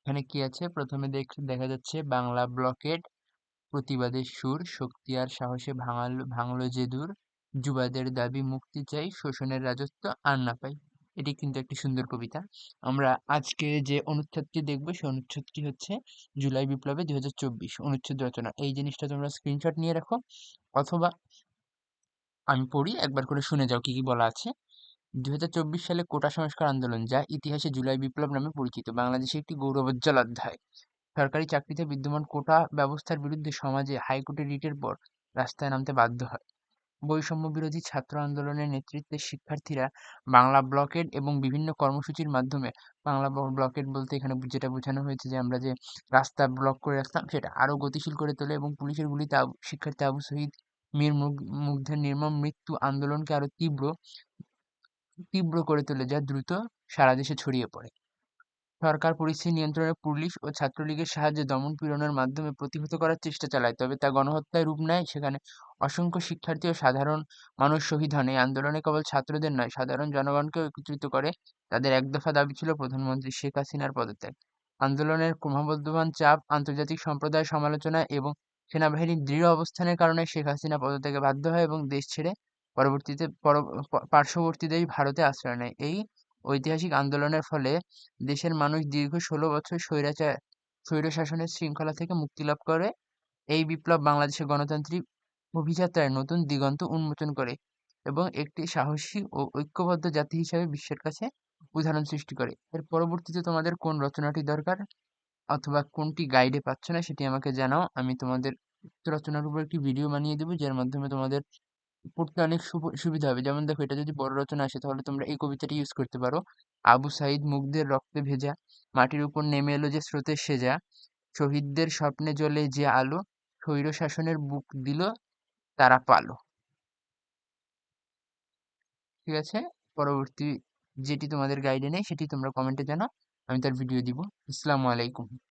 এখানে কি আছে? প্রথমে দেখ যাচ্ছে বাংলা ব্লকেড প্রতিবাদের সুর, শক্তি আর সাহসে ভাঙাল, ভাঙলো যে দূর, যুবাদের দাবি, মুক্তি চাই, শোষণের রাজত্ব আর না পাই। এটি কিন্তু একটি সুন্দর কবিতা। আমরা আজকে যে অনুচ্ছেদটি দেখব সেই অনুচ্ছেদটি হচ্ছে জুলাই বিপ্লবে দুই হাজার চব্বিশ অনুচ্ছেদ রচনা। এই জিনিসটা তোমরা স্ক্রিনশট নিয়ে রাখো, অথবা আমি পড়ি, একবার করে শুনে যাও কি কি বলা আছে। দুই হাজার চব্বিশ সালে কোটা সংস্কার আন্দোলন, যা ইতিহাসে জুলাই বিপ্লব নামে পরিচিত, বাংলাদেশে একটি গৌরবোজ্জ্বল অধ্যায়। সরকারি চাকরিতে বিদ্যমান কোটা ব্যবস্থার বিরুদ্ধে সমাজে হাইকোর্টে রিটের পর রাস্তায় নামতে বাধ্য হয়। বৈষম্য বিরোধী ছাত্র আন্দোলনের নেতৃত্বে শিক্ষার্থীরা বাংলা ব্লকেড এবং বিভিন্ন কর্মসূচির মাধ্যমে বাংলা ব্লকেড বলতে এখানে যেটা বোঝানো হয়েছে যে আমরা যে রাস্তা ব্লক করে রাখতাম সেটা আরও গতিশীল করে তোলে এবং পুলিশের গুলিতে শিক্ষার্থী আবু শহীদ মীর মুগ্ধের নির্মম মৃত্যু আন্দোলনকে আরও তীব্র তীব্র করে তোলে যা দ্রুত সারা দেশে ছড়িয়ে পড়ে। সরকার পরিস্থিতি নিয়ন্ত্রণে পুলিশ ও ছাত্রলীগের সাহায্যে দমন-পীড়নের মাধ্যমে প্রতিহত করার চেষ্টা চালায়, তবে তা গণহত্যায় রূপ নেয়। সেখানে অসংখ্য শিক্ষার্থী ও সাধারণ মানুষ শহীদ হন। এই আন্দোলনে কেবল ছাত্রদের নয়, সাধারণ জনগণকেও একত্রিত করে তাদের একদফা দাবি ছিল প্রধানমন্ত্রী শেখ হাসিনার পদত্যাগ। আন্দোলনের ক্রমবর্ধমান চাপ, আন্তর্জাতিক সম্প্রদায়ের সমালোচনা এবং সেনাবাহিনীর দৃঢ় অবস্থানের কারণে শেখ হাসিনা পদত্যাগে বাধ্য হয় এবং দেশ ছেড়ে পরবর্তীতে পার্শ্ববর্তী দেশ ভারতে আশ্রয় নেয়। এই ঐতিহাসিক আন্দোলনের ফলে দেশের মানুষ দীর্ঘ ষোলো বছর স্বৈরাচার স্বৈরশাসনের শৃঙ্খলা থেকে মুক্তি লাভ করে। এই বিপ্লব বাংলাদেশের গণতান্ত্রিক অভিযাত্রায় নতুন দিগন্ত উন্মোচন করে এবং একটি সাহসী ও ঐক্যবদ্ধ জাতি হিসাবে বিশ্বের কাছে উদাহরণ সৃষ্টি করে। এর পরবর্তীতে তোমাদের কোন রচনাটি দরকার অথবা কোনটি গাইডে পাচ্ছ না সেটি আমাকে জানাও। আমি তোমাদের রচনার উপর একটি ভিডিও বানিয়ে দেবো, যার মাধ্যমে তোমাদের পড়তে অনেক সুবিধা হবে। যেমন দেখো, এটা যদি বড় রচনা আসে, তাহলে তোমরা এই কবিতাটি ইউজ করতে পারো। আবু সাইদ মুগ্ধের রক্তে ভেজা, মাটির উপর নেমে এলো যে স্রোতের সেজা, শহীদদের স্বপ্নে জ্বলে যে আলো স্বৈর শাসনের বুক দিল তারা পালো। ঠিক আছে? পরবর্তী যেটি তোমাদের গাইডে নেই, সেটি তোমরা কমেন্টে জানাও, আমি তার ভিডিও দিব। আসসালামু আলাইকুম।